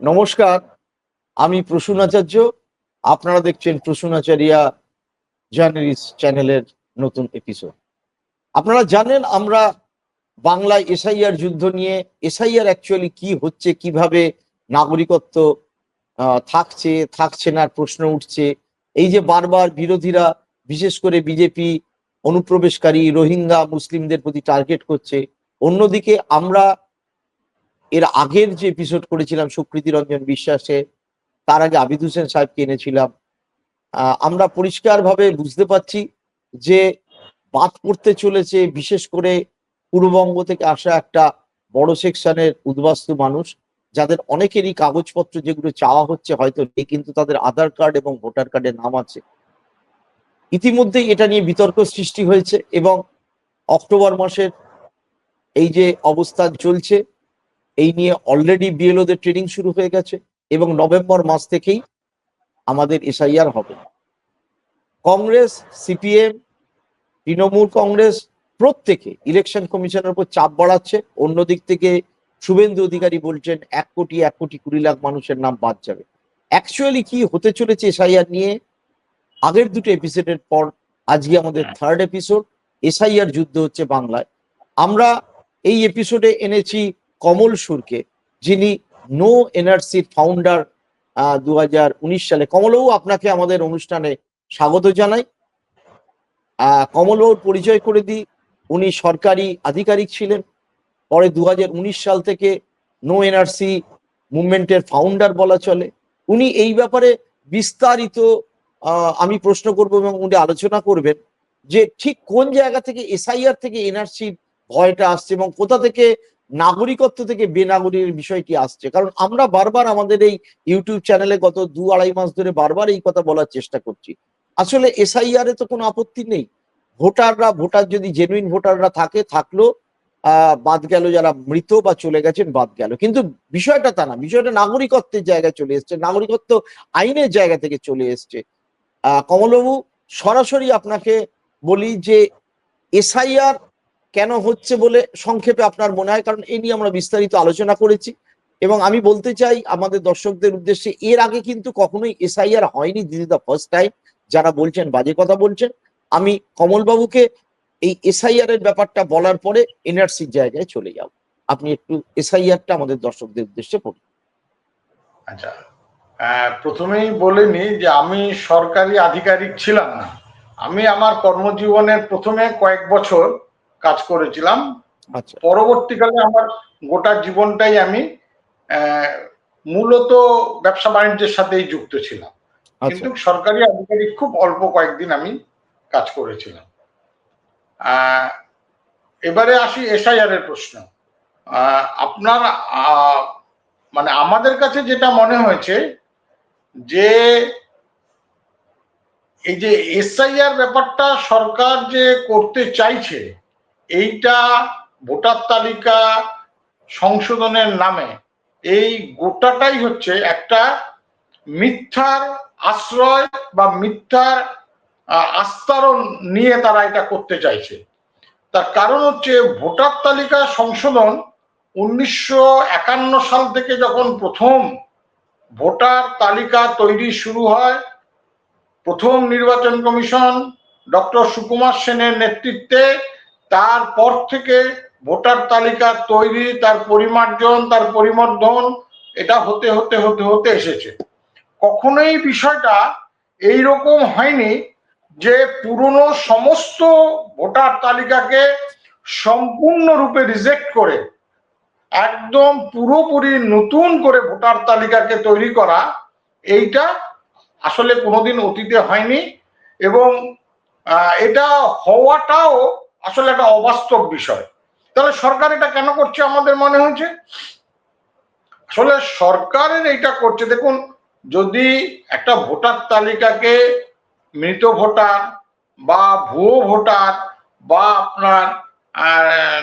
নমস্কার, আমি প্রসূন আচার্য আপনারা দেখছেন প্রসূন আচারিয়া জার্নালিস্ট চ্যানেলের নতুন এপিসোড আপনারা জানেন আমরা বাংলায় এসআইআর যুদ্ধ নিয়ে, এসআইআর অ্যাকচুয়ালি কি হচ্ছে, কীভাবে নাগরিকত্ব থাকছে থাকছে না, প্রশ্ন উঠছে। এই যে বারবার বিরোধীরা, বিশেষ করে বিজেপি অনুপ্রবেশকারী, রোহিঙ্গা, মুসলিমদের প্রতি টার্গেট করছে। অন্যদিকে আমরা এর আগের যে এপিসোড করেছিলাম, সুকৃতি রঞ্জন বিশ্বাসে, তার আগে আবিদ হোসেন সাহেবকে এনেছিলাম। আমরা পরিষ্কারভাবে বুঝতে পারছি যে বাদ পড়তে চলেছে, বিশেষ করে পূর্ববঙ্গ থেকে আসা একটা বড় সেকশনের উদ্বাস্তু মানুষ, যাদের অনেকেরই কাগজপত্র যেগুলো চাওয়া হচ্ছে হয়তো নেই, কিন্তু তাদের আধার কার্ড এবং ভোটার কার্ডের নাম আছে। ইতিমধ্যে এটা নিয়ে বিতর্ক সৃষ্টি হয়েছে এবং অক্টোবর মাসের এই যে অবস্থান চলছে এই নিয়ে অলরেডি বিএলওদের ট্রেনিং শুরু হয়ে গেছে এবং নভেম্বর মাস থেকেই আমাদের এসআইআর হবে। কংগ্রেস সিপিএম তৃণমূল কংগ্রেস প্রত্যেকে ইলেকশন কমিশনের উপর চাপ বাড়াচ্ছে। অন্যদিক থেকে শুভেন্দু অধিকারী বলছেন, এক কোটি এক কোটি কুড়ি লাখ মানুষের নাম বাদ যাবে। অ্যাকচুয়ালি কি হতে চলেছে এসআইআর নিয়ে? আগের দুটো এপিসোডের পর আজকে আমাদের থার্ড এপিসোড এসআইআর যুদ্ধ হচ্ছে বাংলায়। আমরা এই এপিসোডে এনেছি কমল সুরকে, যিনি নো এনআরসির ফাউন্ডার দু সালে। কমলবাবু আপনাকে আমাদের অনুষ্ঠানে স্বাগত জানাই। কমলবাবুর পরিচয় করে দিই। উনি সরকারি আধিকারিক ছিলেন। পরে দুহাজার উনিশ সাল থেকে নো এনআরসি মুভমেন্টের ফাউন্ডার বলা চলে। উনি এই ব্যাপারে বিস্তারিত আমি প্রশ্ন করব এবং উনি আলোচনা করবেন যে ঠিক কোন জায়গা থেকে এসআইআর থেকে এনআরসির ভয়টা আসছে এবং কোথা থেকে নাগরিকত্ব থেকে বেনাগরিকের বিষয়টি আসছে? কারণ আমরা বারবার আমাদের এই ইউটিউব চ্যানেলে গত দু আড়াই মাস ধরে বারবার এই কথা বলার চেষ্টা করছি। আসলে এসআইআর এ তো কোনো আপত্তি নেই। ভোটাররা, ভোটার যদি জেনুইন ভোটাররা থাকে, থাকল বাদ গেল যারা মৃত বা চলে গেছেন, বাদ গেল। কিন্তু বিষয়টা তা না। বিষয়টা নাগরিকত্বের জায়গায় চলে এসছে, নাগরিকত্ব আইনের জায়গা থেকে চলে এসছে। কমলবাবু, সরাসরি আপনাকে বলি যে এসআইআর কেন হচ্ছে বলে সংক্ষেপে আপনার মনে হয়? কারণ এই নিয়ে আমরা বিস্তারিত আলোচনা করেছি। এবং আমি বলতে চাই, আমাদের দর্শকদের উদ্দেশ্যে এর আগে কিন্তু কখনোই এসআইআর হয়নি। This is the first time যারা বলছেন, বাজে কথা বলছেন। আমি কমলবাবুকে এই এসআইআর এর ব্যাপারটা বলার পরে এনআরসির জায়গায় চলে যাব। আপনি একটু এসআইআরটা আমাদের দর্শকদের উদ্দেশ্যে পড়ুন। আচ্ছা। প্রথমেই বলে নি যে আমি সরকারি আধিকারিক ছিলাম না। আমি আমার কর্মজীবনের প্রথমে কয়েক বছর কাজ করেছিলাম। আচ্ছা। পরবর্তীকালে আমার গোটা জীবনটাই আমি মূলত ব্যবসা বাণিজ্যের সাথেই যুক্ত ছিলাম। আচ্ছা। কিন্তু সরকারি আধিকারিক খুব অল্প কয়েকদিন আমি কাজ করেছিলাম। এবারে আসি এসআইআর এর প্রশ্ন। আহ, আপনার আহ, মানে আমাদের কাছে যেটা মনে হয়েছে যে এই যে এসআইআর ব্যাপারটা সরকার যে করতে চাইছে এইটা ভোটার তালিকা সংশোধনের নামে এই গোটাটাই হচ্ছে একটা মিথ্যার আশ্রয় বা মিথ্যার আস্তরণ নিয়ে তারা এটা করতে চাইছে। তার কারণ হচ্ছে ভোটার তালিকা সংশোধন উনিশশো একান্ন সাল থেকে যখন প্রথম ভোটার তালিকা তৈরি শুরু হয়, প্রথম নির্বাচন কমিশন ডক্টর সুকুমার সেনের নেতৃত্বে তারপর থেকে ভোটার তালিকা তৈরি, তার পরিমার্জন, তার পরিমর্ধন এটা হতে হতে হতে হতে এসেছে। কখনোই বিষয়টা এই রকম হয়নি যে পুরনো সমস্ত ভোটার তালিকাকে সম্পূর্ণরূপে রিজেক্ট করে, একদম পুরোপুরি নতুন করে ভোটার তালিকাকে তৈরি করা, এইটা আসলে কোনোদিন অতীতে হয়নি। এবং এটা হওয়াটাও আসলে একটা অবাস্তব বিষয়। তাহলে সরকার এটা কেন করছে আমাদের মনে হয়েছে আসলে সরকারের এইটা করছে, দেখুন, যদি একটা ভোটার তালিকাকে মৃত ভোটার বা ভুয়ো ভোটার বা আপনার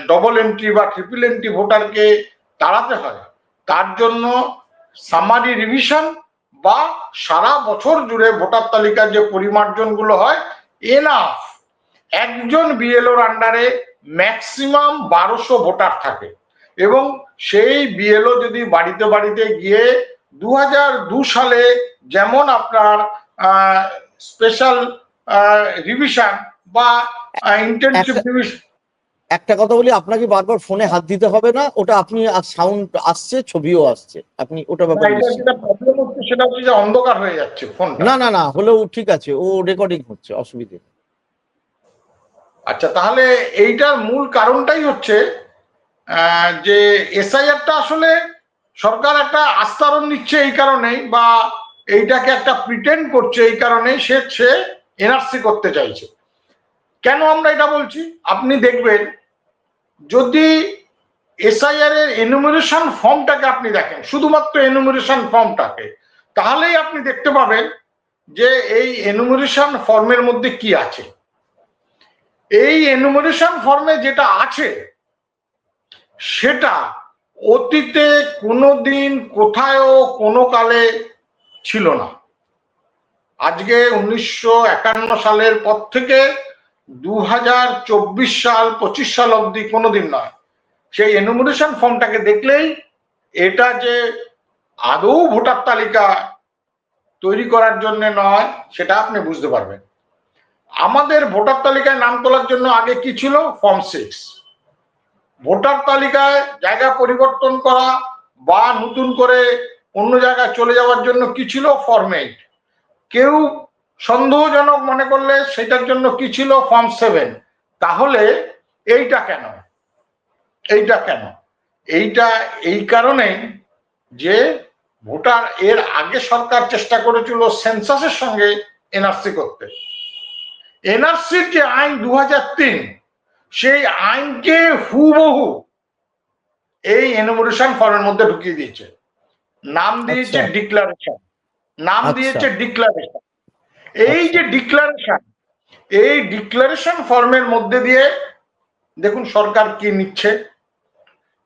ডবল এন্ট্রি বা ট্রিপল এন্ট্রি ভোটারকে তাড়াতে হয়, তার জন্য সামারি রিভিশন বা সারা বছর জুড়ে ভোটার তালিকার যে পরিমার্জনগুলো হয় এনাফ একজন বিএলওর আন্ডারে ম্যাক্সিমাম বারোশো ভোটার থাকে। এবং সেই বিএলও যদি বাড়িতে বাড়িতে গিয়ে দু দু সালে যেমন আপনার স্পেশাল রিভিশন বা একটা- রিভিশন একটা কথা বলি আপনাকে বারবার ফোনে হাত দিতে হবে না ওটা আপনি সাউন্ড আসছে ছবিও আসছে। আপনি ওটা ব্যাপারে সেটা হচ্ছে যে অন্ধকার হয়ে যাচ্ছে ফোন না না না হলেও ঠিক আছে ও রেকর্ডিং হচ্ছে অসুবিধে। আচ্ছা তাহলে এইটার মূল কারণটাই হচ্ছে যে এসআইআরটা আসলে সরকার একটা আস্তারণ নিচ্ছে এই কারণেই বা এইটাকে একটা প্রিটেন্ড করছে এই কারণেই সে সে এনআরসি করতে চাইছে। কেন আমরা এটা বলছি? আপনি দেখবেন, যদি এসআইআর এর এনুমারেশন ফর্মটাকে আপনি দেখেন, শুধুমাত্র এনুমারেশন ফর্মটাকে তাহলেই আপনি দেখতে পাবেন যে এই এনুমারেশন ফর্মের মধ্যে কি আছে। এই এনুমারেশন ফর্মে যেটা আছে, সেটা অতীতে কোনোদিন, কোথায়ও, কোনো কালে ছিল না। আজকে উনিশশো একান্ন সালের পর থেকে দু হাজার চব্বিশ সাল, পঁচিশ সাল অবধি কোনোদিন নয়। সেই এনুমারেশন ফর্মটাকে দেখলেই এটা যে আদৌ ভোটার তালিকা তৈরি করার জন্য নয়, সেটা আপনি বুঝতে পারবেন। আমাদের ভোটার তালিকায় নাম তোলার জন্য আগে কি ছিল? ফর্ম সিক্স ভোটার তালিকায় জায়গা পরিবর্তন করা বা নতুন করে অন্য জায়গায় চলে যাওয়ার জন্য কি ছিল? ফর্ম এইট কেউ সন্দেহজনক মনে করলে সেটার জন্য কি ছিল? ফর্ম সেভেন তাহলে এইটা কেন? এইটা কেন? এইটা এই কারণে যে ভোটার এর আগে সরকার চেষ্টা করেছিল সেন্সাসের সঙ্গে এনআরসি করতে। এনআরসির যে আইন দু তিন সেই আইনকে হুবহু এই এনুমারেশন ফর্মের মধ্যে ঢুকিয়ে দিয়েছে। নাম দিয়েছে আচ্ছা। ডিক্লারেশন নাম আচ্ছা। দিয়েছে ডিক্লারেশন এই যে ডিক্লারেশন এই ডিক্লারেশন ফর্মের মধ্যে দিয়ে দেখুন সরকার কি নিচ্ছে।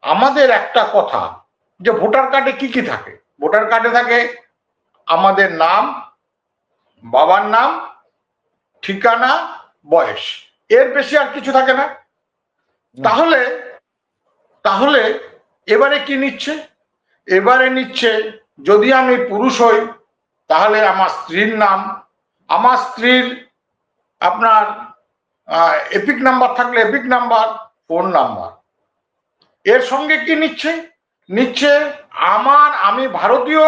আমাদের একটা কথা যে ভোটার কার্ডে কি কি থাকে? ভোটার কার্ডে থাকে আমাদের নাম বাবার নাম ঠিকানা, বয়স। এর বেশি আর কিছু থাকে না। তাহলে তাহলে এবারে কি নিচ্ছে? এবারে নিচ্ছে, যদি আমি পুরুষ হই, তাহলে আমার স্ত্রীর নাম। আমার স্ত্রীর আপনার এপিক নাম্বার থাকলে এপিক নাম্বার, ফোন নাম্বার। এর সঙ্গে কি নিচ্ছে? নিচ্ছে, আমার, আমি ভারতীয়,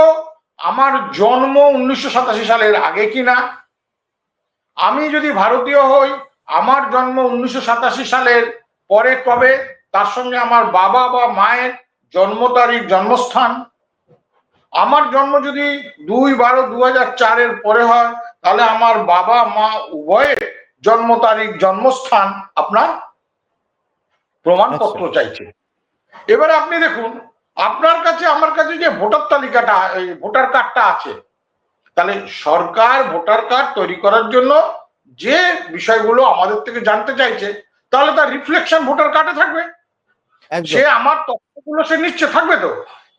আমার জন্ম উনিশশো সাতাশি সালের আগে কিনা আমি যদি ভারতীয় হই আমার জন্ম উনিশশো সাতাশি সালের পরে কবে? তার সঙ্গে আমার বাবা বা মায়ের জন্ম তারিখ জন্মস্থান। আমার জন্ম যদি দুই বারো দু হাজার চারের পরে হয় তাহলে আমার বাবা মা উভয়ের জন্ম তারিখ জন্মস্থান আপনার প্রমাণপত্র চাইছে। এবারে আপনি দেখুন আপনার কাছে আমার কাছে যে ভোটার তালিকাটা এই ভোটার কার্ডটা আছে তাহলে সরকার ভোটার কার্ড তৈরি করার জন্য যে বিষয়গুলো আমাদের থেকে জানতে চাইছে তাহলে তার রিফ্লেকশন ভোটার কার্ডে থাকবে। সে আমার তথ্যগুলো সে নিচ্ছে থাকবে তো।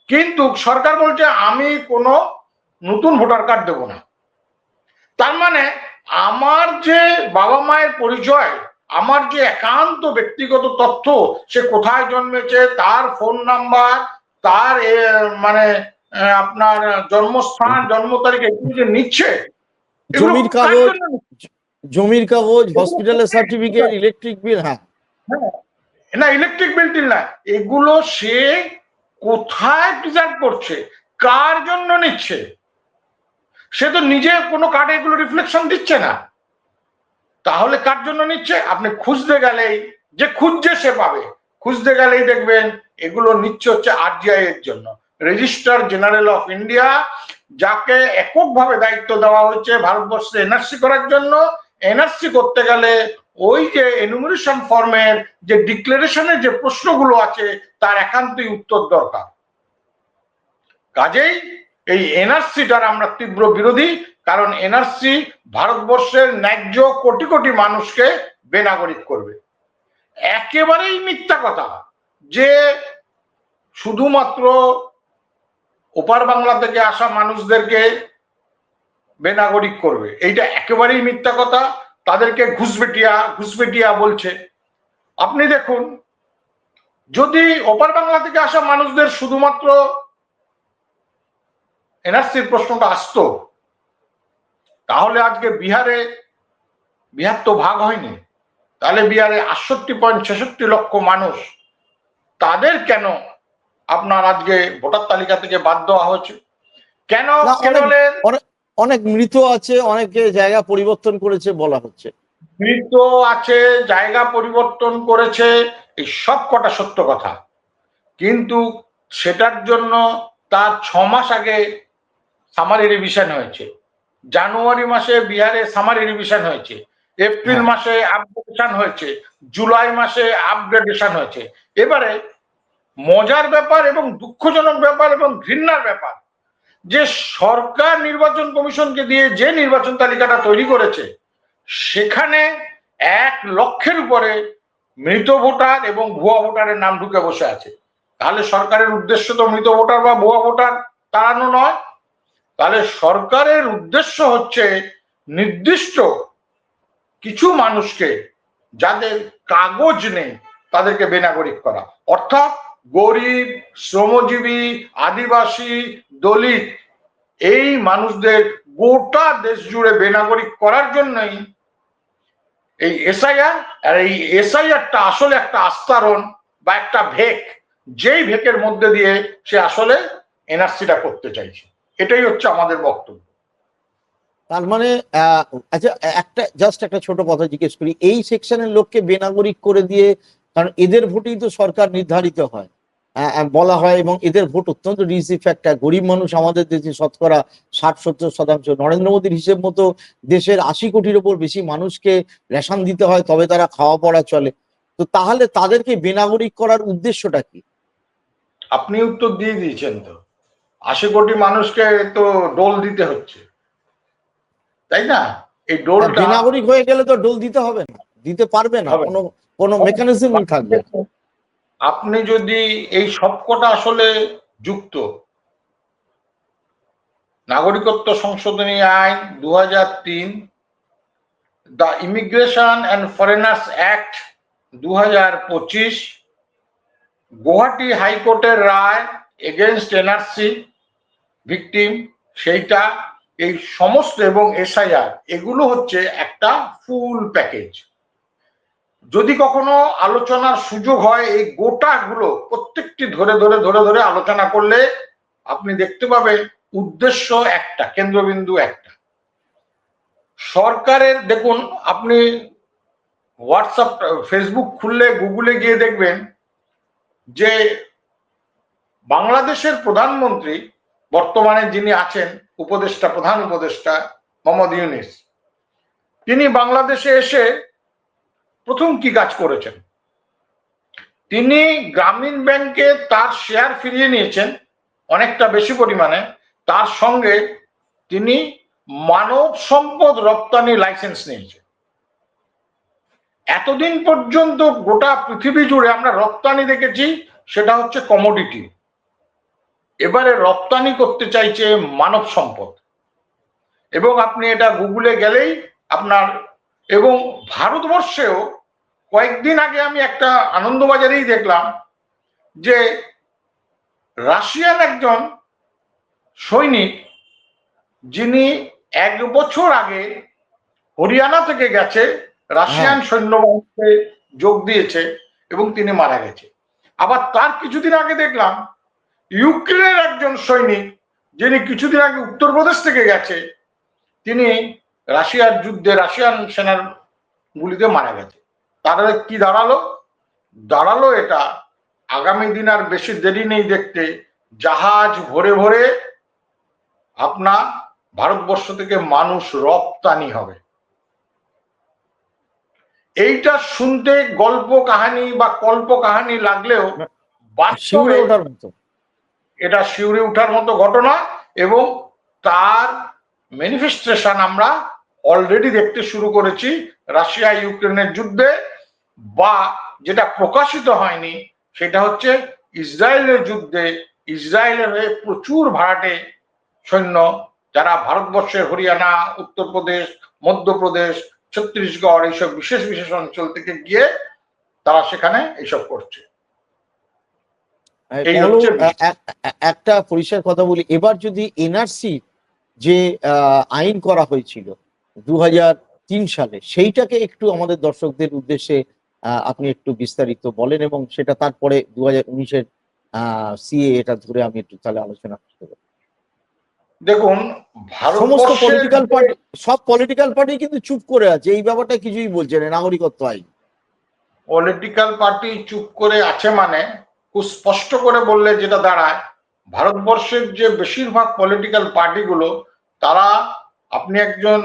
কিন্তু সরকার বলছে আমি কোনো নতুন ভোটার কার্ড দেব না। তার মানে আমার যে বাবা মায়ের পরিচয় আমার যে একান্ত ব্যক্তিগত তথ্য সে কোথায় জন্মেছে তার ফোন নাম্বার তার মানে আপনার জন্মস্থান জন্ম তারিখ এগুলো যে নিচ্ছে এগুলো জমির কাগজ নিচ্ছে? জমির কাগজ হসপিটালের সার্টিফিকেট ইলেকট্রিক বিল হ্যাঁ। না ইলেকট্রিক বিল টিল না। এগুলো সে কোথায় প্রিজার্ভ করছে? কার জন্য নিচ্ছে? সে তো নিজে কোনো কার্ডে এগুলো রিফ্লেকশন দিচ্ছে না। তাহলে কার জন্য নিচ্ছে? আপনি খুঁজতে গেলেই, যে খুঁজছে সে পাবে। খুঁজতে গেলেই দেখবেন এগুলো নিচ্ছে হচ্ছে আরজিআই এর জন্য। রেজিস্ট্রার জেনারেল অফ ইন্ডিয়া যাকে এককভাবে দায়িত্ব দেওয়া হয়েছে ভারতবর্ষে এনআরসি করার জন্য এনআরসি করতে গেলে ওই যে এনুমারেশন ফর্মের যে ডিক্লারেশনের যে প্রশ্নগুলো আছে, তার একান্তই উত্তর দরকার। কাজেই এই এনআরসিটার আমরা তীব্র বিরোধী, কারণ এনআরসি ভারতবর্ষের ন্যায্য কোটি কোটি মানুষকে বেনাগরিক করবে। একেবারেই মিথ্যা কথা, যে শুধুমাত্র ওপার বাংলা থেকে আসা মানুষদেরকে বেনাগরিক করবে। এইটা একেবারেই মিথ্যা কথা। তাদেরকে ঘুষবেটিয়া ঘুষবেটিয়া বলছে। আপনি দেখুন যদি ওপার বাংলা থেকে আসা মানুষদের শুধুমাত্র এনআরসির প্রশ্নটা আসতো তাহলে আজকে বিহারে বিহার তো ভাগ হয়নি। তাহলে বিহারে আটষট্টি পয়েন্ট ছেষট্টি লক্ষ মানুষ তাদের কেন আপনার আজকে ভোটার তালিকা থেকে বাদ দেওয়া হয়েছে? কেন কেরলের অনেক মৃত আছে অনেকে জায়গা পরিবর্তন করেছে বলা হচ্ছে। মৃত আছে জায়গা পরিবর্তন করেছে এই সব কটা সত্য কথা। কিন্তু সেটার জন্য তার ছ মাস আগে সামারি রিভিশন হয়েছে। জানুয়ারি মাসে বিহারে সামারি রিভিশন হয়েছে। এপ্রিল হ্যাঁ। মাসে আপগ্রেডেশন হয়েছে। জুলাই মাসে আপগ্রেডেশন হয়েছে। এবারে মজার ব্যাপার এবং দুঃখজনক ব্যাপার এবং ঘৃণার ব্যাপার যে সরকার নির্বাচন কমিশনকে দিয়ে যে নির্বাচন তালিকাটা তৈরি করেছে, সেখানে এক লক্ষের উপরে মৃত ভোটার এবং ভুয়া ভোটারের নাম ঢুকে বসে আছে। তাহলে সরকারের উদ্দেশ্য তো মৃত ভোটার বা ভুয়া ভোটার তাড়ানো নয়। তাহলে সরকারের উদ্দেশ্য হচ্ছে নির্দিষ্ট কিছু মানুষকে যাদের কাগজ নেই তাদেরকে বেনাগরিক করা। অর্থাৎ গরিব, শ্রমজীবী, আদিবাসী, দলিত এই মানুষদের গোটা দেশ জুড়ে বেনাগরিক করার জন্যই এই এসআইআর আর এই এসআইআরটা আসলে একটা আস্তারণ বা একটা ভেক, যেই ভেকের মধ্যে দিয়ে সে আসলে এনআরসিটা করতে চাইছে। এটাই হচ্ছে আমাদের বক্তব্য। তার মানে আচ্ছা একটা জাস্ট একটা ছোট কথা জিজ্ঞেস করি, এই সেকশনের লোককে বেনাগরিক করে দিয়ে কারণ এদের ভোটেই তো সরকার নির্ধারিত হয়। বলা হয় এবং এদের ভোট অত্যন্ত রিসিভ একটা গরিব মানুষ আমাদের দেশে শতকরা ষাট সত্তর শতাংশ। নরেন্দ্র মোদীর হিসেব মতো দেশের আশি কোটির ওপর বেশি মানুষকে রেশন দিতে হয় তবে তারা খাওয়া পড়া চলে। তো তাহলে তাদেরকে বেনাগরিক করার উদ্দেশ্যটা কি? আপনি উত্তর দিয়ে দিয়েছেন তো। আশি কোটি মানুষকে তো ডোল দিতে হচ্ছে। তাই না? এই ডোলটা বেনাগরিক হয়ে গেলে তো ডোল দিতে হবে না দিতে পারবে না। কোনো কোনো মেকানিজম থাকবে। আপনি যদি এই সবকটা আসলে যুক্ত নাগরিকত্ব সংশোধনী আইন দু হাজার তিন the immigration and foreigners act দু হাজার পঁচিশ গুয়াহাটি হাইকোর্টের রায় এগেনস্ট এনআরসি ভিকটিম সেইটা এই সমস্ত এবং এসআইআর এগুলো হচ্ছে একটা ফুল প্যাকেজ। যদি কখনো আলোচনার সুযোগ হয়, এই গোটাগুলো প্রত্যেকটি ধরে ধরে ধরে ধরে আলোচনা করলে আপনি দেখতে পাবেন উদ্দেশ্য একটা, কেন্দ্রবিন্দু একটা। সরকারের, দেখুন, আপনি হোয়াটসঅ্যাপ ফেসবুক খুললে গুগলে গিয়ে দেখবেন যে বাংলাদেশের প্রধানমন্ত্রী, বর্তমানে যিনি আছেন, উপদেষ্টা, প্রধান উপদেষ্টা, মোহাম্মদ ইউনিস, তিনি বাংলাদেশে এসে প্রথম কি কাজ করেছেন? তিনি গ্রামীণ ব্যাংকে তার শেয়ার ফিরিয়ে নিয়েছেন অনেকটা বেশি পরিমাণে। তার সঙ্গে তিনি মানব সম্পদ রপ্তানি লাইসেন্স নিয়েছেন। এতদিন পর্যন্ত গোটা পৃথিবী জুড়ে আমরা রপ্তানি দেখেছি, সেটা হচ্ছে কমোডিটি এবারে রপ্তানি করতে চাইছে মানব সম্পদ। এবং আপনি এটা গুগলে গেলেই আপনার এবং ভারতবর্ষেও কয়েকদিন আগে আমি একটা আনন্দবাজারেই দেখলাম যে রাশিয়ান একজন সৈনিক যিনি এক বছর আগে হরিয়ানা থেকে গেছে রাশিয়ান সৈন্যবাহিনীতে যোগ দিয়েছে এবং তিনি মারা গেছে। আবার তার কিছুদিন আগে দেখলাম ইউক্রেনের একজন সৈনিক যিনি কিছুদিন আগে উত্তরপ্রদেশ থেকে গেছে তিনি রাশিয়ার যুদ্ধে রাশিয়ান সেনার গুলিতে মারা গেছে। তাহলে কি দাঁড়াল? দাঁড়াল এটা আগামী দিন আর বেশি দেরি নেই দেখতে। জাহাজ ভরে ভরে আপনার ভারতবর্ষ থেকে মানুষ রপ্তানি হবে। এইটা শুনতে গল্প কাহানি বা কল্প কাহানি লাগলেও শিউরে বাস্তবে ওঠার মতো। এটা শিউরে ওঠার মতো ঘটনা এবং তার ম্যানিফেস্টেশন আমরা অলরেডি দেখতে শুরু করেছি রাশিয়া ইউক্রেনের যুদ্ধে বা যেটা প্রকাশিত হয়নি সেটা হচ্ছে ইসরায়েলের যুদ্ধে ইসরায়েলের হয়ে প্রচুর ভাড়াটে সৈন্য যারা ভারতবর্ষের হরিয়ানা উত্তরপ্রদেশ মধ্যপ্রদেশ ছত্তিশগড় এইসব বিশেষ বিশেষ অঞ্চল থেকে গিয়ে তারা সেখানে এইসব করছে। এ- একটা পরিষ্কার কথা বলি। এবার যদি এনআরসি যে আহ, আইন করা হয়েছিল দু তিন সালে। সেইটাকে একটু আমাদের দর্শকদের উদ্দেশ্যে আপনি একটু বিস্তারিত বলেন এবং সেটা তারপরে দু হাজার উনিশের সিএ এটা ধরে আমি একটু তাহলে আলোচনা করতে পারি। দেখুন সমস্ত পলিটিক্যাল পার্টি সব পলিটিক্যাল পার্টি কিন্তু চুপ করে আছে এই ব্যাপারটা কিছুই বলছে না নাগরিকত্ব আইন। পলিটিক্যাল পার্টি চুপ করে আছে মানে খুব স্পষ্ট করে বললে যেটা দাঁড়ায় ভারতবর্ষের যে বেশিরভাগ পলিটিক্যাল পার্টিগুলো তারা আপনি একজন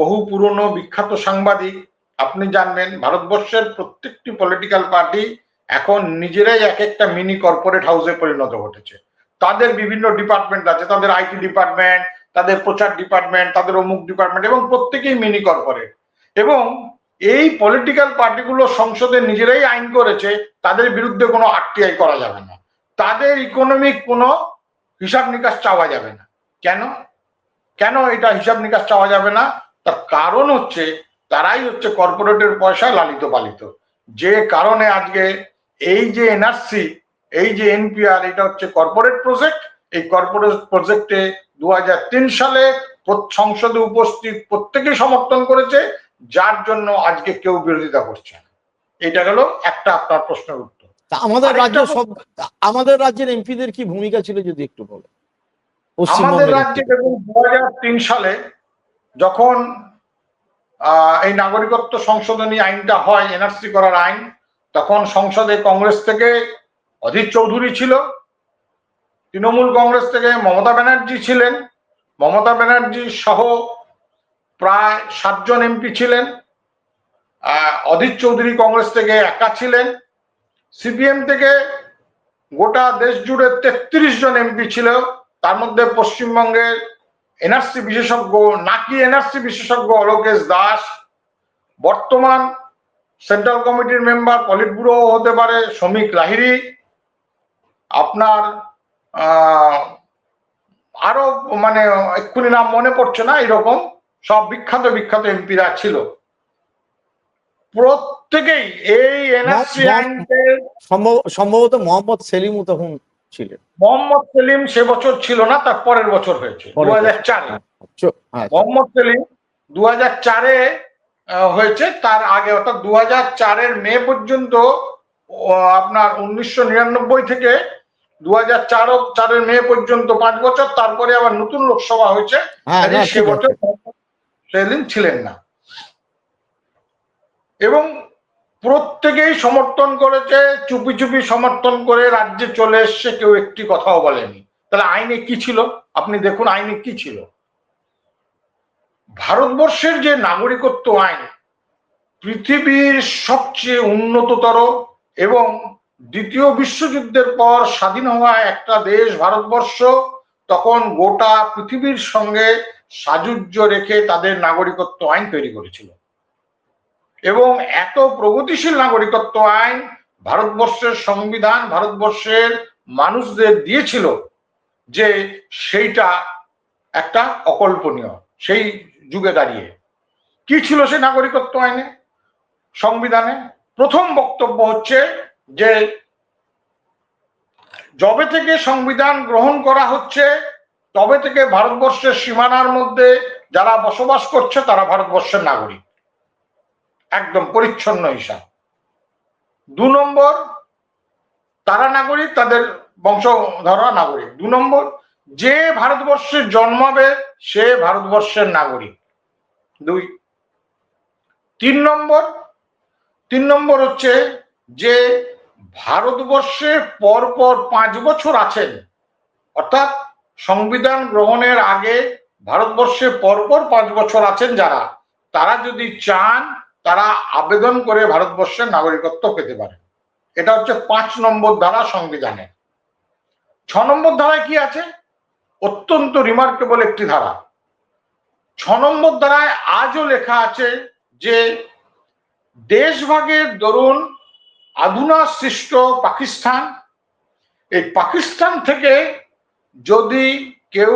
বহু পুরনো বিখ্যাত সাংবাদিক, আপনি জানবেন ভারতবর্ষের প্রত্যেকটি পলিটিক্যাল পার্টি এখন নিজেরাই এক একটা মিনি কর্পোরেট হাউসে পরিণত ঘটেছে। তাদের বিভিন্ন ডিপার্টমেন্ট আছে, তাদের আইটি ডিপার্টমেন্ট তাদের প্রচার ডিপার্টমেন্ট তাদের অমুক ডিপার্টমেন্ট এবং প্রত্যেকেই মিনি কর্পোরেট এবং এই পলিটিক্যাল পার্টিগুলো সংসদে নিজেরাই আইন করেছে, তাদের বিরুদ্ধে কোনো আরটিআই করা যাবে না। তাদের ইকোনমিক কোনো হিসাব নিকাশ চাওয়া যাবে না। কেন? কেন এটা হিসাব নিকাশ চাওয়া যাবে না? তার কারণ হচ্ছে তারাই হচ্ছে কর্পোরেটের পয়সা লালিত পালিত। যে কারণে আজকে এই যে এনআরসি এই যে এনপিআর এটা হচ্ছে কর্পোরেট প্রজেক্ট। এই কর্পোরেট প্রজেক্টে দু হাজার তিন সালে সংসদে উপস্থিত প্রত্যেকেই সমর্থন করেছে যার জন্য আজকে কেউ বিরোধিতা করছে না। এটা গেল একটা আপনার প্রশ্নের উত্তর। আমাদের রাজ্য সব আমাদের রাজ্যের এমপিদের কি ভূমিকা ছিল যদি একটু বলো আমাদের রাজ্যে দেখুন দু সালে যখন এই নাগরিকত্ব সংশোধনী আইনটা হয় এনআরসি করার আইন তখন সংসদে কংগ্রেস থেকে অধীর চৌধুরী ছিল তৃণমূল কংগ্রেস থেকে মমতা ব্যানার্জি ছিলেন মমতা ব্যানার্জি সহ প্রায় সাতজন এমপি ছিলেন আহ, অধীর চৌধুরী কংগ্রেস থেকে একা ছিলেন সিপিএম থেকে গোটা দেশ জুড়ে তেত্রিশ জন এমপি ছিল তার মধ্যে পশ্চিমবঙ্গের এনআরসি বিশেষজ্ঞ নাকি এনআরসি বিশেষজ্ঞ অলোকেশ দাস বর্তমান সেন্ট্রাল কমিটির মেম্বার পলিট ব্যুরো হতে পারে শ্রমিক লাহিরি আপনার আরও মানে এক্ষুনি নাম মনে পড়ছে না এরকম সব বিখ্যাত বিখ্যাত এমপিরা ছিল। প্রত্যেকেই এই এনআরসি সম্ভবত মোহাম্মদ সেলিমও তখন ছিলেন। মোহাম্মদ সেলিম সে বছর ছিল না তার পরের বছর হয়েছে দু হাজার চারে। হ্যাঁ, মোহাম্মদ সেলিম দু হাজার চারে হয়েছে তার আগে অর্থাৎ দু হাজার চারের মে পর্যন্ত আপনার উনিশশো নিরানব্বই থেকে দু হাজার চার চারের মে পর্যন্ত পাঁচ বছর তারপরে আবার নতুন লোকসভা হয়েছে হ্যাঁ না, সে বছর। সেলিম ছিলেন না। এবং প্রত্যেকেই সমর্থন করেছে, চুপি চুপি সমর্থন করে রাজ্যে চলে এসছে, কেউ একটি কথাও বলেনি। তাহলে আইনে কি ছিল? আপনি দেখুন আইনে কি ছিল। ভারতবর্ষের যে নাগরিকত্ব আইন, পৃথিবীর সবচেয়ে উন্নততর এবং দ্বিতীয় বিশ্বযুদ্ধের পর স্বাধীন হওয়া একটা দেশ, ভারতবর্ষ, তখন গোটা পৃথিবীর সঙ্গে সাযুজ্য রেখে তাদের নাগরিকত্ব আইন তৈরি করেছিল। এবং এত প্রগতিশীল নাগরিকত্ব আইন ভারতবর্ষের সংবিধান, ভারতবর্ষের মানুষদের দিয়েছিল যে সেইটা একটা অকল্পনীয়, সেই যুগে দাঁড়িয়ে। কি ছিল সেই নাগরিকত্ব আইনে? সংবিধানে প্রথম বক্তব্য হচ্ছে যে যবে থেকে সংবিধান গ্রহণ করা হচ্ছে, তবে থেকে ভারতবর্ষের সীমানার মধ্যে যারা বসবাস করছে তারা ভারতবর্ষের নাগরিক। একদম পরিচ্ছন্ন হিসাব। দু নম্বর, তারা নাগরিক, তাদের বংশধরা নাগরিক। দু নম্বর, যে ভারতবর্ষে জন্মাবে, সে ভারতবর্ষের নাগরিক। দুই। তিন নম্বর তিন নম্বর হচ্ছে যে ভারতবর্ষে পরপর পাঁচ বছর আছেন, অর্থাৎ সংবিধান গ্রহণের আগে ভারতবর্ষে পরপর পাঁচ বছর আছেন যারা। তারা যদি চান তারা আবেদন করে ভারতবর্ষের নাগরিকত্ব পেতে পারে। এটা হচ্ছে পাঁচ নম্বর ধারা সংবিধানে। ছ নম্বর ধারায় কি আছে? অত্যন্ত রিমার্কেবল একটি ধারা। ছ নম্বর ধারায় আজও লেখা আছে যে, দেশভাগের দরুন আধুনা সৃষ্ট পাকিস্তান। এই পাকিস্তান থেকে যদি কেউ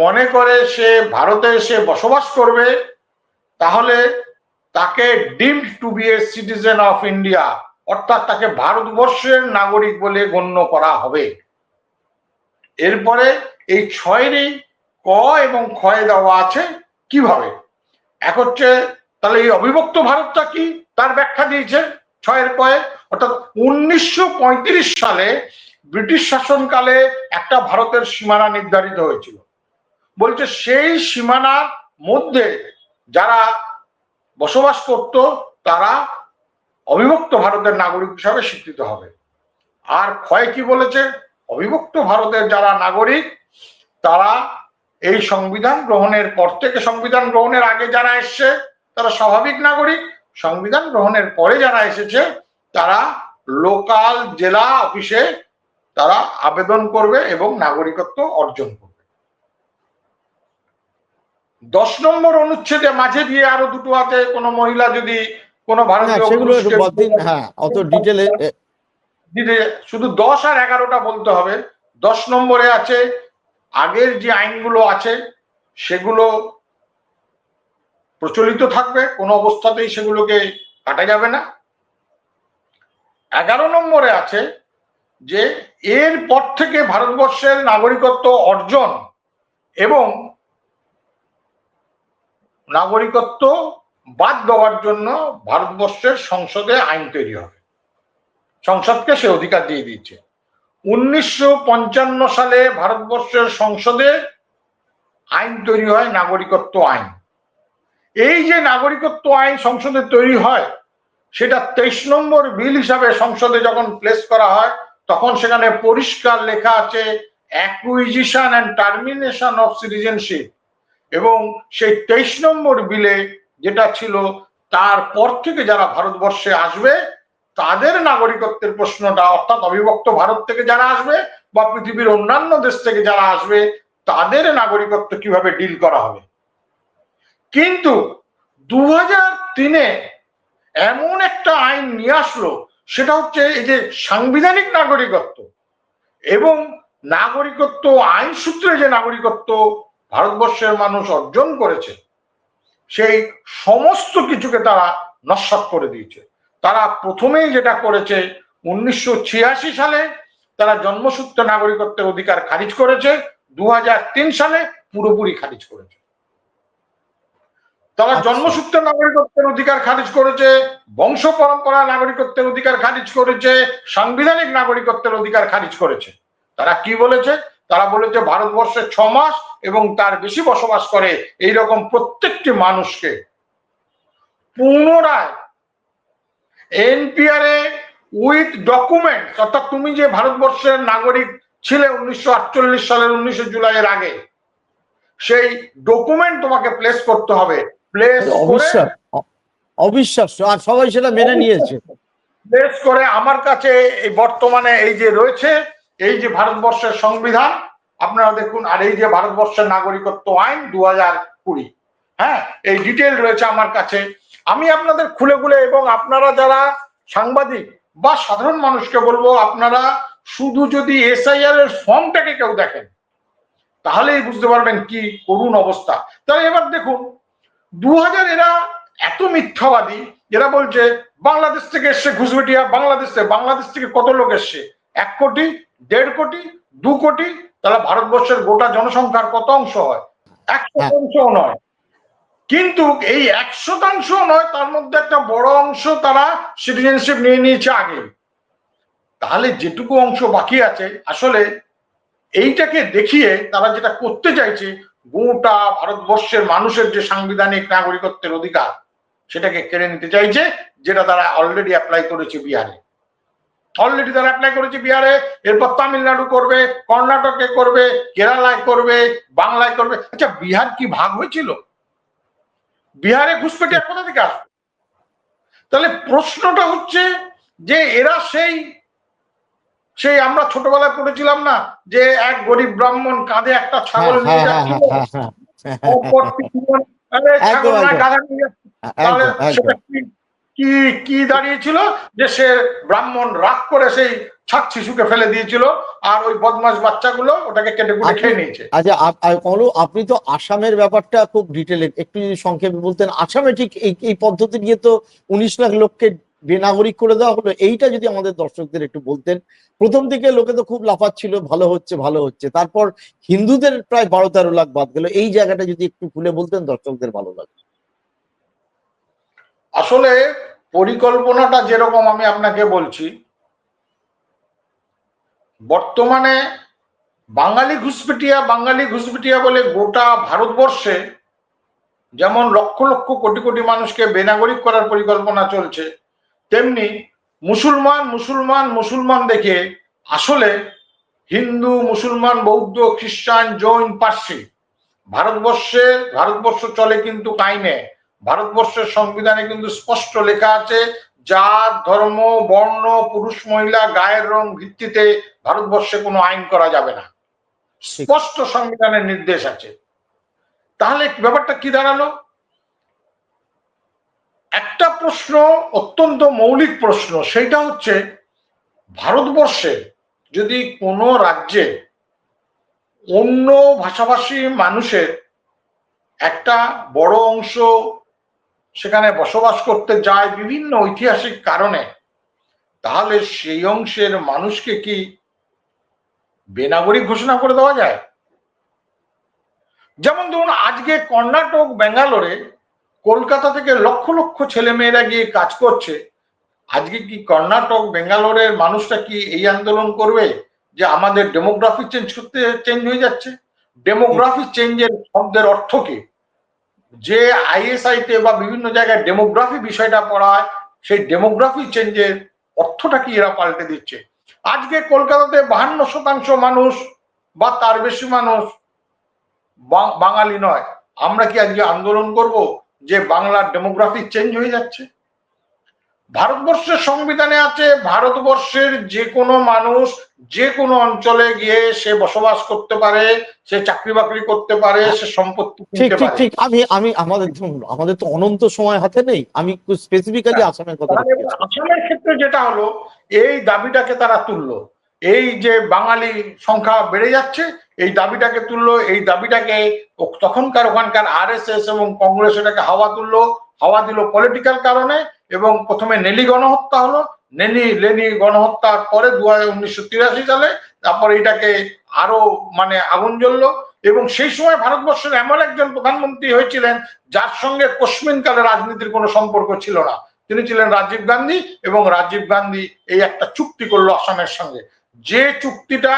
মনে করে সে ভারতে এসে বসবাস করবে, তাহলে তাকে deemed to be a citizen of India অর্থাৎ তাকে ভারতবর্ষের নাগরিক বলে গণ্য করা হবে। এরপরে এই ছয়েরই ক এবং ক্ষয় দেওয়া আছে কীভাবে? এক হচ্ছে, তাহলে এই অবিভক্ত ভারতটা কি? তার ব্যাখ্যা দিয়েছে ছয়ের কয়ে, অর্থাৎ উনিশশো পঁয়ত্রিশ সালে ব্রিটিশ শাসনকালে একটা ভারতের সীমানা নির্ধারিত হয়েছিল। বলছে সেই সীমানার মধ্যে যারা বসবাস করত, তারা অবিভক্ত ভারতের নাগরিক হিসাবে স্বীকৃত হবে। আর ক্ষয় কি বলেছে? অবিভক্ত ভারতের যারা নাগরিক, তারা এই সংবিধান গ্রহণের পর থেকে, সংবিধান গ্রহণের আগে যারা এসছে, তারা স্বাভাবিক নাগরিক। সংবিধান গ্রহণের পরে যারা এসেছে, তারা লোকাল জেলা অফিসে তারা আবেদন করবে এবং নাগরিকত্ব অর্জন করবে। দশ নম্বর অনুচ্ছেদে মাঝে দিয়ে আরও দুটো আছে কোনো মহিলা যদি কোনো ভারতীয় হ্যাঁ অত ডিটেলে শুধু দশ আর এগারোটা বলতে হবে। দশ নম্বরে আছে আগের যে আইনগুলো আছে সেগুলো প্রচলিত থাকবে কোনো অবস্থাতেই সেগুলোকে কাটা যাবে না। এগারো নম্বরে আছে যে এর পর থেকে ভারতবর্ষের নাগরিকত্ব অর্জন এবং নাগরিকত্ব বাদ দেওয়ার জন্য ভারতবর্ষের সংসদে আইন তৈরি হবে। সংসদকে সে অধিকার দিয়ে দিয়েছে। উনিশশো পঞ্চান্ন সালে ভারতবর্ষের সংসদে আইন তৈরি হয় নাগরিকত্ব আইন। এই যে নাগরিকত্ব আইন সংসদে তৈরি হয়, সেটা তেইশ নম্বর বিল হিসাবে সংসদে যখন প্লেস করা হয়, তখন সেখানে পরিষ্কার লেখা আছে acquisition and termination of citizenship এবং সেই তেইশ নম্বর বিলে যেটা ছিল, তারপর থেকে যারা ভারতবর্ষে আসবে, তাদের নাগরিকত্বের প্রশ্নটা অর্থাৎ অবিভক্ত ভারত থেকে যারা আসবে বা পৃথিবীর অন্যান্য দেশ থেকে যারা আসবে, তাদের নাগরিকত্ব কীভাবে ডিল করা হবে? কিন্তু দু তিনে এমন একটা আইন নিয়ে আসলো, সেটা হচ্ছে এই যে সাংবিধানিক নাগরিকত্ব এবং নাগরিকত্ব আইন সূত্রে যে নাগরিকত্ব ভারতবর্ষের মানুষ অর্জন করেছে সেই সমস্ত কিছুকে তারা নস্বাত করে দিয়েছে। তারা প্রথমেই যেটা করেছে উনিশশো সালে তারা জন্মসূত্রে নাগরিকত্বের অধিকার খারিজ করেছে দু সালে পুরোপুরি খারিজ করেছে। তারা আচ্ছা। জন্মসূত্রে নাগরিকত্বের অধিকার খারিজ করেছে বংশ পরম্পরা নাগরিকত্বের অধিকার খারিজ করেছে সাংবিধানিক নাগরিকত্বের অধিকার খারিজ করেছে। তারা কি বলেছে? তারা বলেছে ভারতবর্ষে ছ মাস এবং তার বেশি বসবাস করে এই রকম প্রত্যেকটি মানুষকে। পুনরায় এনপিআর এ উইথ ডকুমেন্ট অর্থাৎ তুমি যে ভারতবর্ষের নাগরিক ছিলে উনিশশো আটচল্লিশ সালের উনিশে জুলাইয়ের আগে সেই ডকুমেন্ট তোমাকে প্লেস করতে হবে। প্লেস অবিশ্বাস্য আর সবাই সেটা মেনে নিয়েছে। প্লেস করে আমার কাছে এই বর্তমানে এই যে রয়েছে এই যে ভারতবর্ষের সংবিধান, আপনারা দেখুন, আর এই যে ভারতবর্ষের নাগরিকত্ব আইন দু হাজার কুড়ি হ্যাঁ এই ডিটেল রয়েছে আমার কাছে। আমি আপনাদের খুলে খুলে এবং আপনারা যারা সাংবাদিক বা সাধারণ মানুষকে বলব, আপনারা শুধু যদি এসআইআর এর ফর্মটাকে কেউ দেখেন, তাহলেই বুঝতে পারবেন কি করুণ অবস্থা। তাহলে এবার দেখুন দু হাজার এরা এত মিথ্যাবাদী, এরা বলছে, বাংলাদেশ থেকে এসছে ঘুষবেটিয়া, বাংলাদেশ থেকে বাংলাদেশ থেকে কত লোক এসছে? এক কোটি দেড় কোটি দু কোটি তাহলে ভারতবর্ষের গোটা জনসংখ্যার কত অংশ হয়? এক শতাংশও নয়। কিন্তু এই এক শতাংশ নয় তার মধ্যে একটা বড় অংশ তারা সিটিজেনশিপ নিয়ে নিয়েছে আগে। তাহলে যেটুকু অংশ বাকি আছে আসলে এইটাকে দেখিয়ে তারা যেটা করতে চাইছে গোটা ভারতবর্ষের মানুষের যে সাংবিধানিক নাগরিকত্বের অধিকার সেটাকে কেড়ে নিতে চাইছে যেটা তারা অলরেডি অ্যাপ্লাই করেছে বিহারে। অলরেডি তারা অ্যাপ্লাই করেছে বিহারে এরপর তামিলনাড়ু করবে কর্ণাটকে করবে কেরালায় করবে বাংলায় করবে। আচ্ছা বিহার কি ভাগ হয়েছিল? বিহারে ঘুষপেটিয়া কোথা থেকে আসবে? তাহলে প্রশ্নটা হচ্ছে যে এরা সেই সেই আমরা ছোটবেলায় পড়েছিলাম না যে এক গরিব ব্রাহ্মণ কাঁধে একটা ছাগল হ্যাঁ নিয়ে হ্যাঁ যাচ্ছিল? হ্যাঁ অপর তিনজন, আরে ছাগল একদম, না একদম। গাধা নিয়ে যাচ্ছে। তাহলে সেটা কি কি দাঁড়িয়েছিল? যে সে ব্রাহ্মণ রাগ করে সেই ছাক শিশুকে ফেলে দিয়েছিল আর ওই বদমাস বাচ্চাগুলো ওটাকে কেটে কুটে খেয়ে নিয়েছে। আচ্ছা কমলু আপনি তো আসামের ব্যাপারটা খুব ডিটেলে একটু যদি সংক্ষেপে বলতেন আসামে ঠিক এই এই পদ্ধতি নিয়ে তো উনিশ লাখ লোককে বেনাগরিক করে দেওয়া হলো এইটা যদি আমাদের দর্শকদের একটু বলতেন। প্রথম দিকে লোকে তো খুব লাফাচ্ছিল ভালো হচ্ছে ভালো হচ্ছে তারপর হিন্দুদের প্রায় বারো তেরো লাখ বাদ গেল এই জায়গাটা যদি একটু খুলে বলতেন দর্শকদের ভালো লাগবে আসলে পরিকল্পনাটা যেরকম আমি আপনাকে বলছি, বর্তমানে বাঙালি ঘুষপেটিয়া বাঙালি ঘুষপেটিয়া বলে গোটা ভারতবর্ষে যেমন লক্ষ লক্ষ কোটি কোটি মানুষকে বেনাগরিক করার পরিকল্পনা চলছে, তেমনি মুসলমান মুসলমান মুসলমান দেখে আসলে হিন্দু, মুসলমান, বৌদ্ধ, খ্রিস্টান, জৈন, পার্সি, ভারতবর্ষে, ভারতবর্ষ চলে কিন্তু আইনে ভারতবর্ষের সংবিধানে কিন্তু স্পষ্ট লেখা আছে জাত ধর্ম বর্ণ পুরুষ মহিলা গায়ের রং ভিত্তিতে ভারতবর্ষে কোনো আইন করা যাবে না। স্পষ্ট সংবিধানের নির্দেশ আছে। তাহলে ব্যাপারটা কি দাঁড়াল? একটা প্রশ্ন অত্যন্ত মৌলিক প্রশ্ন সেটা হচ্ছে ভারতবর্ষে যদি কোনো রাজ্যে অন্য ভাষাভাষী মানুষের একটা বড় অংশ সেখানে বসবাস করতে যায় বিভিন্ন ঐতিহাসিক কারণে, তাহলে সেই অংশের মানুষকে কি বেনাগরিক ঘোষণা করে দেওয়া যায়? যেমন ধরুন, আজকে কর্ণাটক, ব্যাঙ্গালোরে কলকাতা থেকে লক্ষ লক্ষ ছেলে মেয়েরা গিয়ে কাজ করছে। আজকে কি কর্ণাটক বেঙ্গালোরের মানুষটা কি এই আন্দোলন করবে যে আমাদের ডেমোগ্রাফি চেঞ্জ করতে চেঞ্জ হয়ে যাচ্ছে? ডেমোগ্রাফি চেঞ্জের শব্দের অর্থ কি? যে আইএসআইতে বা বিভিন্ন জায়গায় ডেমোগ্রাফি বিষয়টা পড়ায়, সেই ডেমোগ্রাফি চেঞ্জের অর্থটা কি এরা পাল্টে দিচ্ছে? আজকে কলকাতাতে বাহান্ন শতাংশ মানুষ বা তার বেশি মানুষ বাঙালি নয়। আমরা কি আজকে আন্দোলন করব যে বাংলার ডেমোগ্রাফি চেঞ্জ হয়ে যাচ্ছে? ভারতবর্ষের সংবিধানে আছে ভারতবর্ষের যে কোনো মানুষ যে কোনো অঞ্চলে গিয়ে সে বসবাস করতে পারে সে চাকরি বাকরি করতে পারে সে সম্পত্তি ঠিক ঠিক ঠিক। আমি আমি আমাদের আমাদের তো অনন্ত সময় হাতে নেই। আমি স্পেসিফিক্যালি আসামের কথা আসামের ক্ষেত্রে যেটা হলো এই দাবিটাকে তারা তুললো। এই যে বাঙালি সংখ্যা বেড়ে যাচ্ছে এই দাবিটাকে তুললো। এই দাবিটাকে তখনকার ওখানকার আরএসএস এবং কংগ্রেস এটাকে হাওয়া তুললো। হাওয়া দিল পলিটিক্যাল কারণে এবং প্রথমে নেলি গণহত্যা হলো। নেনি লেনি গণহত্যার পরে দু উনিশশো তিরাশি সালে তারপর এটাকে আরও মানে আগুন জ্বললো এবং সেই সময় ভারতবর্ষের এমন একজন প্রধানমন্ত্রী হয়েছিলেন যার সঙ্গে কোশ্মিন কালে রাজনীতির কোনো সম্পর্ক ছিল না। তিনি ছিলেন রাজীব গান্ধী এবং রাজীব গান্ধী এই একটা চুক্তি করল আসামের সঙ্গে। যে চুক্তিটা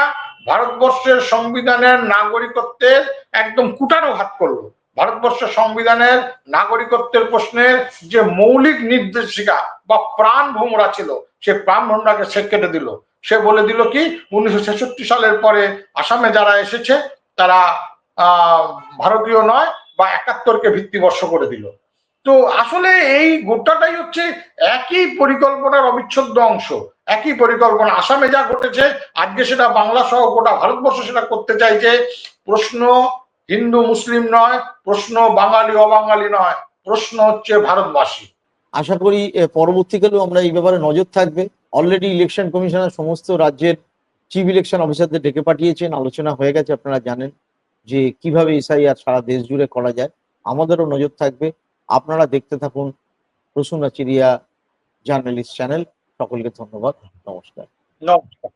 ভারতবর্ষের সংবিধানের নাগরিকত্বের একদম কুটানো হাত করল। ভারতবর্ষের সংবিধানের নাগরিকত্বের প্রশ্নের যে মৌলিক নির্দেশিকা বা প্রাণ ভোমরা ছিল, সে প্রাণ ভোমরাকে সে কেটে দিল। সে বলে দিল কি, উনিশশো ছেষট্টি সালের পরে আসামে যারা এসেছে, তারা ভারতীয় নয় বা একাত্তরকে ভিত্তিবর্ষ করে দিল। তো আসলে এই গোটাটাই হচ্ছে একই পরিকল্পনার অবিচ্ছেদ্য অংশ, একই পরিকল্পনা। আসামে যা ঘটেছে, আজকে সেটা বাংলা সহ গোটা ভারতবর্ষ সেটা করতে চাইছে। প্রশ্ন হিন্দু মুসলিম নয় প্রশ্ন বাঙালি অবাঙালি নয় প্রশ্ন হচ্ছে ভারতবাসী। আশা করি পরবর্তীকালেও আমরা এই ব্যাপারে নজর থাকবে। অলরেডি ইলেকশন কমিশনার সমস্ত রাজ্যের চিফ ইলেকশন অফিসারদের ডেকে পাঠিয়েছেন আলোচনা হয়ে গেছে আপনারা জানেন যে কীভাবে এসআইআর সারা দেশ জুড়ে করা যায়। আমাদেরও নজর থাকবে। আপনারা দেখতে থাকুন প্রসূন চিরিয়া জার্নালিস্ট চ্যানেল। সকলকে ধন্যবাদ। নমস্কার। নমস্কার।